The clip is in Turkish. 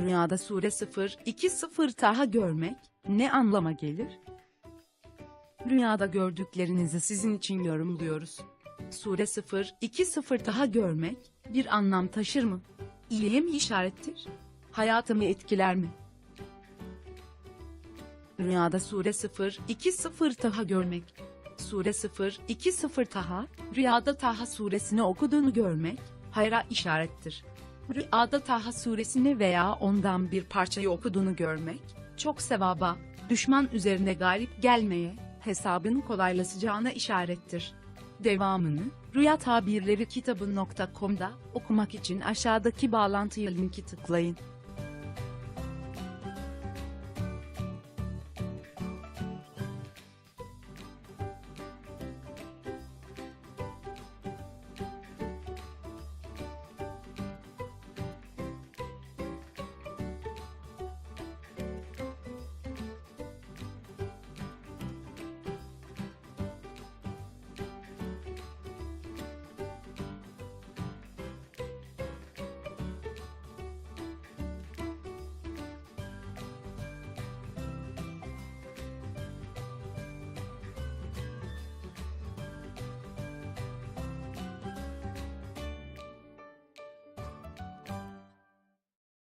Rüyada sure 0, 2 0 taha görmek ne anlama gelir? Rüyada gördüklerinizi sizin için yorumluyoruz. Sure 0, 2 0 taha görmek bir anlam taşır mı? İyiye mi işarettir? Hayatımı etkiler mi? Rüyada sure 0, 2 0 taha görmek. Sure 0, 2 0 taha, rüyada Taha suresini okuduğunu görmek, hayra işarettir. Rüyada Taha suresini veya ondan bir parçayı okuduğunu görmek, çok sevaba, düşman üzerine galip gelmeye, hesabın kolaylaşacağına işarettir. Devamını, Rüya Tabirleri kitabı.com'da okumak için aşağıdaki bağlantıya linki tıklayın.